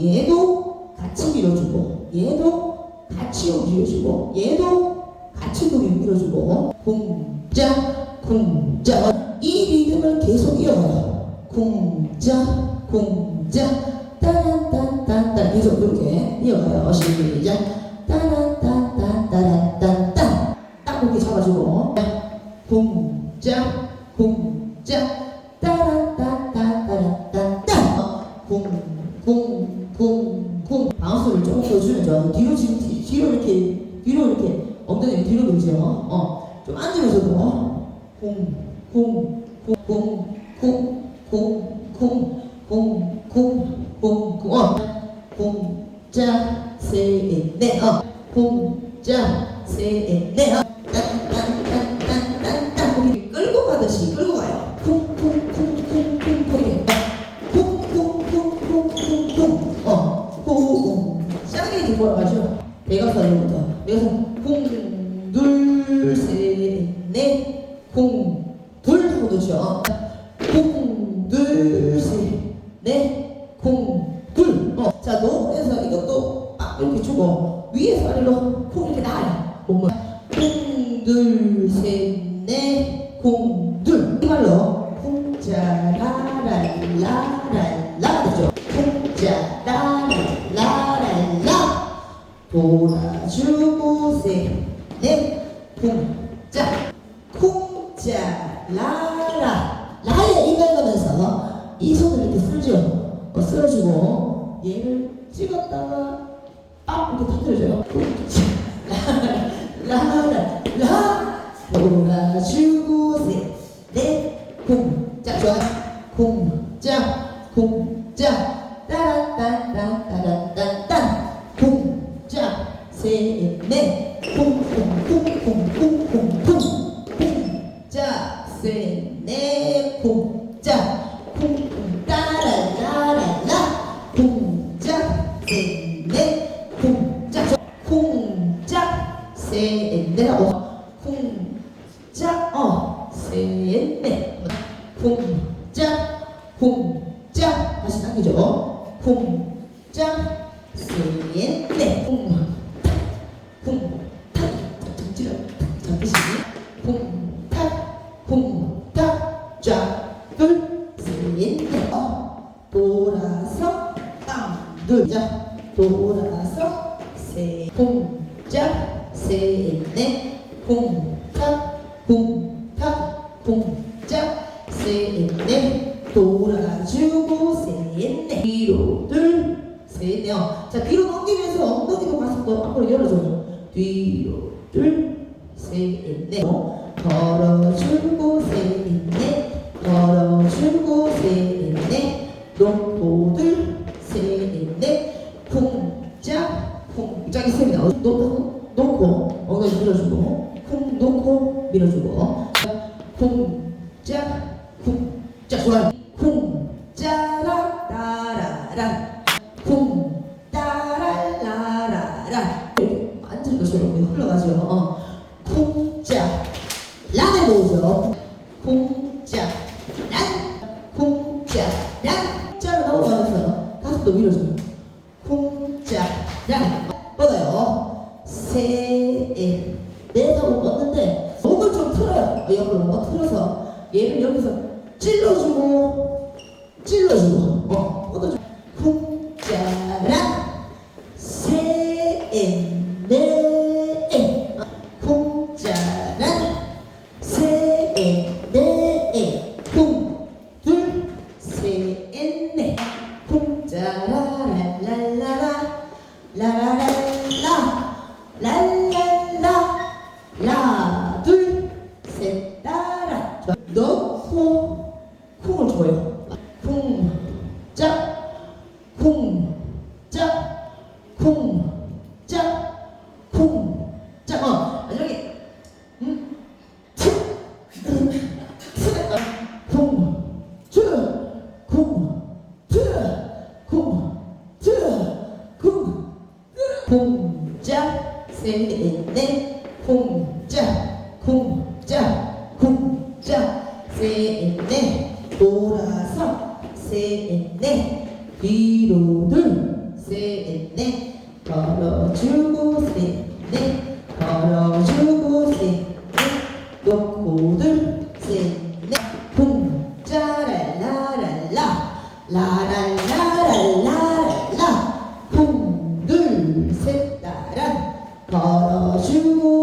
얘도 같이 밀어주고 얘도 같이 움직여주고 얘도 같이 또 밀어주고. 쿵짝 쿵짝 이 리듬을 계속 이어가요. 쿵짝 쿵짝 따란딴딴딴 계속 이렇게 이어가요. 시작. 따란 공, 공, 공, 공, 공, 공, 어. 공자 세네 어. 공자 세네 어. 땅땅땅땅땅땅 고기 끌고 가듯이 끌고 가요. 쿵쿵쿵쿵쿵 고기 쿵쿵쿵쿵쿵쿵 어. 호공 어. 시작이 돌아가죠. 대각선으로부터 대각선 공둘셋넷 공, 둘 하고 놓죠. 어. 공 라라. 라에 입가면서 이 손을 이렇게 쓸죠. 어, 쓸어주고 얘를 찍었다가 아 이렇게 터뜨려줘요. 라라 라 돌아주고 셋넷 쿵짜 좋아 쿵짜 쿵짜 따란딴딴따란딴딴 쿵짜 셋넷 쿵쿵쿵 짝 셋넷 하고 쿵짝 어 셋넷 쿵짝 쿵 짝. 다시 당기죠. 쿵 짝 셋넷 쿵 쿵탁. 정지를 잡으시니 쿵탁 쿵 탁. 쫙 둘 셋넷. 어 돌아서 땅둘자 돌아서 세쿵 짝 셋넷 쿵탁 쿵탁 쿵짝 셋 넷 돌아주고 셋 넷. 뒤로 둘 셋넷 어. 자 뒤로 넘기면서 엉덩이도 가슴도 앞으로 열어줘요. 뒤로 둘 셋 넷. 걸어주고 셋 넷. 걸어주고 셋넷. 놓고 둘 셋 넷. 쿵짝 쿵짝 있습니다 따라란 쿵 따랄라라라. 이렇게 앉은 것처럼 이렇게 흘러가죠. 어. 쿵짝 란에 모으죠. 쿵짝 란. 쿵짝 란. 짜로 넘어가면서 가슴도 밀어줘요 쿵짝 란. 뻗어요. 세에 내하고 뻗는데 목을 좀 틀어요. 어, 옆으로 어, 틀어서 얘를 여기서 찔러주고 찔러주고. 어 뻗어주고 너콩 쿵을 줘요. 쿵, 짝, 쿵, 짝, 쿵, 짝, 쿵, 짝. 어, 여기 음, 치, 음, 쿵, 콩, 쿵, 콩, 쿵, 콩, 쿵, 콩, 콩 짝, 셋, 넷, 네, 네. 쿵, 짝, 쿵, 짝. 세엔네 돌아서 세엔네 뒤로 둘 세엔네 걸어주고 세네 걸어주고 세네 놓고 둘 세네 붕짜랄라랄라 라랄라랄라랄라 붕둘셋 따란 걸어주고